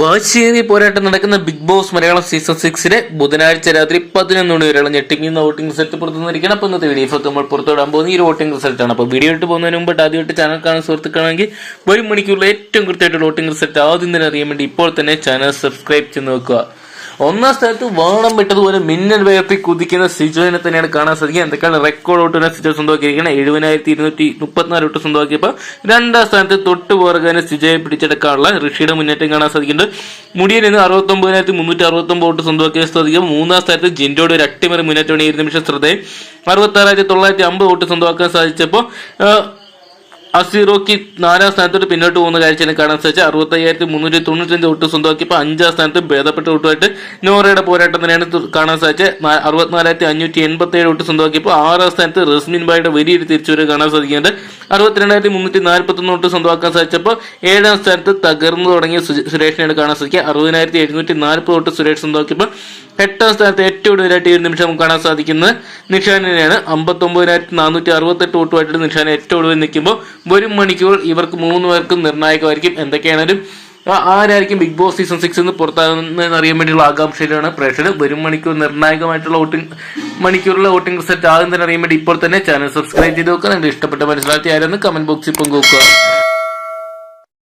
വാശിയേറിയ പോരാട്ടം നടക്കുന്ന ബിഗ് ബോസ് മലയാളം സീസൺ സിക്സിലെ ബുധനാഴ്ച രാത്രി പതിനൊന്ന് മണി വരെയുള്ള ഞെട്ടിക്കുന്ന വോട്ടിംഗ് റിസൾട്ട് പുറത്തു നിന്നിരിക്കണം അപ്പോൾ ഇന്നത്തെ വീഡിയോ നമ്മൾ പുറത്തുവിടാൻ പോകുന്ന ഈ വോട്ടിംഗ് റിസൾട്ടാണ് അപ്പൊ വീഡിയോ ഇട്ട് പോകുന്നതിന് മുമ്പ് ആദ്യമായിട്ട് ചാനൽ കാണുന്ന സുഹൃത്തുക്കളാണെങ്കിൽ ഒരു മണിക്കൂറിൽ ഏറ്റവും കൃത്യമായിട്ട് വോട്ടിംഗ് റിസൾട്ട് ആദ്യം തന്നെ അറിയാൻ വേണ്ടി ഇപ്പോൾ തന്നെ ചാനൽ സബ്സ്ക്രൈബ് ചെയ്ത് നോക്കുക. ഒന്നാം സ്ഥലത്ത് വേണം വിട്ടതുപോലെ മിന്നൽ വേഗത്തിൽ കുതിക്കുന്ന സിജോനെ തന്നെയാണ് കാണാൻ സാധിക്കുക. എന്തൊക്കെയാണ് റെക്കോർഡ് ഔട്ട് സിജോ സ്വന്തമാക്കിയിരിക്കുന്നത് എഴുപതിനായിരത്തി ഇരുന്നൂറ്റി മുപ്പത്തിനാല് ഔട്ട് സ്വന്തമാക്കിയപ്പോൾ രണ്ടാം സ്ഥാനത്ത് തൊട്ട് പുറകെ സിജോയെ പിടിച്ചെടുക്കാനുള്ള ഋഷിയുടെ മുന്നേറ്റം കാണാൻ സാധിക്കുന്നുണ്ട്. മുടിയിൽ നിന്ന് അറുപത്തൊമ്പതിനായിരത്തി മുന്നൂറ്റി അറുപത്തൊമ്പത് ഔട്ട് സ്വന്തമാക്കിയ സാധിക്കും. മൂന്നാം സ്ഥാനത്ത് ജിൻഡോയുടെ ഒരു അട്ടിമറി മുന്നേറ്റമാണ് ഈ നിമിഷം ശ്രദ്ധയും അറുപത്തി ആറായിരത്തി തൊള്ളായിരത്തി അമ്പത് ഔട്ട് സ്വന്തമാക്കാൻ സാധിച്ചപ്പോൾ അസീറോക്ക് നാലാം സ്ഥാനത്തോട്ട് പിന്നോട്ട് പോകുന്ന കാഴ്ചയാണ് കാണാൻ സാധിച്ചത്. അറുപത്തയ്യായിരത്തി മുന്നൂറ്റി തൊണ്ണൂറ്റഞ്ച് ഒട്ട് സ്വന്തമാക്കിയപ്പോൾ അഞ്ചാം സ്ഥാനത്ത് ഭേദപ്പെട്ട ഒട്ടുമായിട്ട് നോറയുടെ പോരാട്ടം തന്നെയാണ് കാണാൻ സാധിച്ചത്. അറുപത്തിനാലായിരത്തി അഞ്ഞൂറ്റി എൺപത്തി ഏഴ് ഒട്ട് സ്വന്തമാക്കിയപ്പോൾ ആറാം സ്ഥാനത്ത് റസ്മിൻ ബായുടെ വലിയൊരു തിരിച്ചുവരവ് കാണാൻ സാധിക്കുന്നുണ്ട്. അറുപത്തിരണ്ടായിരത്തി മുന്നൂറ്റി നാൽപ്പത്തി ഒന്ന് തൊട്ട് സ്വന്തമാക്കാൻ സാധിച്ചപ്പോൾ ഏഴാം സ്ഥാനത്ത് തകർന്നു തുടങ്ങിയ സുരേഷിനെയാണ് കാണാൻ സാധിക്കുക. അറുപതിനായിരത്തി എഴുന്നൂറ്റി നാൽപ്പത് ഒട്ട് സുരേഷ് സ്വന്തമാക്കിയപ്പോൾ എട്ടാം സ്ഥാനത്ത് ഏറ്റവും കൂടുതലായിട്ട് ഈ ഒരു നിമിഷം നമുക്ക് കാണാൻ സാധിക്കുന്നത് നിഷാനിനെയാണ്. അമ്പത്തൊമ്പതിനായിരത്തി നാനൂറ്റി അറുപത്തെട്ട് വോട്ടുമായിട്ട് നിഷാൻ ഏറ്റവും കൂടുതൽ നിൽക്കുമ്പോൾ വരും മണിക്കൂർ ഇവർക്ക് മൂന്ന് പേർക്കും നിർണായകമായിരിക്കും. എന്തൊക്കെയാണെങ്കിലും ആരായിരിക്കും ബിഗ് ബോസ് സീസൺ സിക്സ് എന്ന് പുറത്താകുന്നതെന്ന് അറിയാൻ വേണ്ടിയുള്ള ആകാംക്ഷയിലാണ് പ്രേക്ഷകർ. വരും മണിക്കൂർ നിർണായകമായിട്ടുള്ള വോട്ടിംഗ് മണിക്കൂറിലെ വോട്ടിംഗ് റിസൾട്ട് ആകുന്നതിന് അറിയാൻ വേണ്ടി ഇപ്പോൾ തന്നെ ചാനൽ സബ്സ്ക്രൈബ് ചെയ്ത് നോക്കുക നിങ്ങൾ ഇഷ്ടപ്പെട്ട മനസ്സിലാക്കി ആരെന്ന് കമന്റ് ബോക്സിൽ പങ്കുവെക്കുക